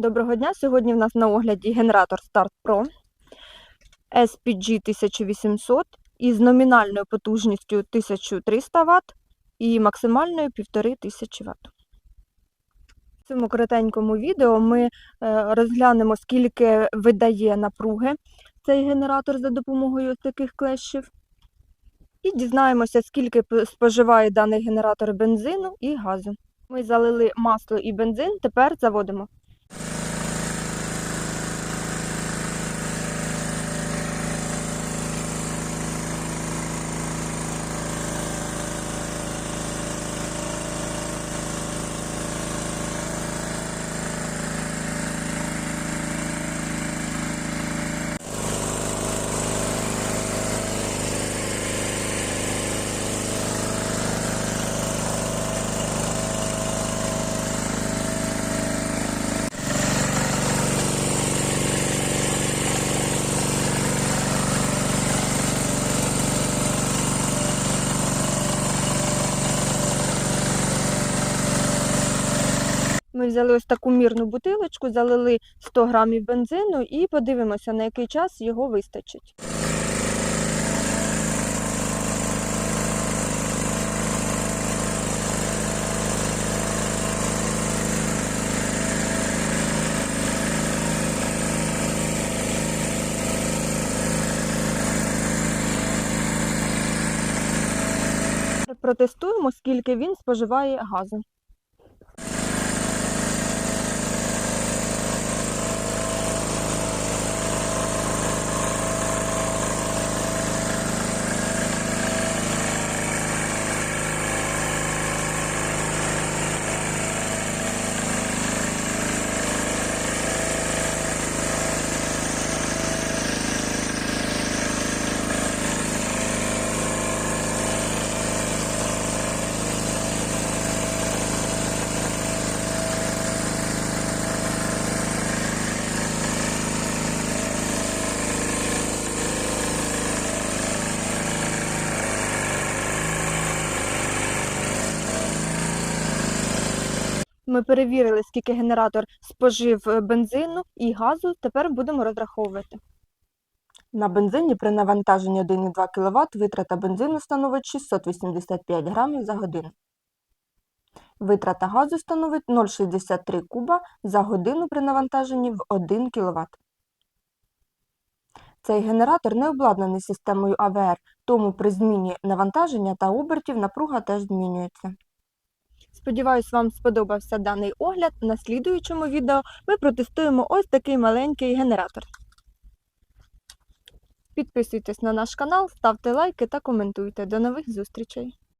Доброго дня! Сьогодні в нас на огляді генератор Start Pro SPG 1800 із номінальною потужністю 1300 Вт і максимальною 1500 Вт. В цьому коротенькому відео ми е, розглянемо, скільки видає напруги цей генератор за допомогою таких клещів. І дізнаємося, скільки споживає даний генератор бензину і газу. Ми залили масло і бензин, тепер заводимо. Ми взяли ось таку мірну бутилочку, залили 100 грамів бензину і подивимося, на який час його вистачить. Протестуємо, скільки він споживає газу. Ми перевірили, скільки генератор спожив е, бензину і газу. Тепер будемо розраховувати. На бензині при навантаженні 1,2 кВт витрата бензину становить 685 грамів за годину. Витрата газу становить 0,63 куба за годину при навантаженні в 1 кВт. Цей генератор не обладнаний системою АВР, тому при зміні навантаження та обертів напруга теж змінюється. Сподіваюсь, вам сподобався даний огляд. На слідуючому відео ми протестуємо ось такий маленький генератор. Підписуйтесь на наш канал, ставте лайки та коментуйте. До нових зустрічей!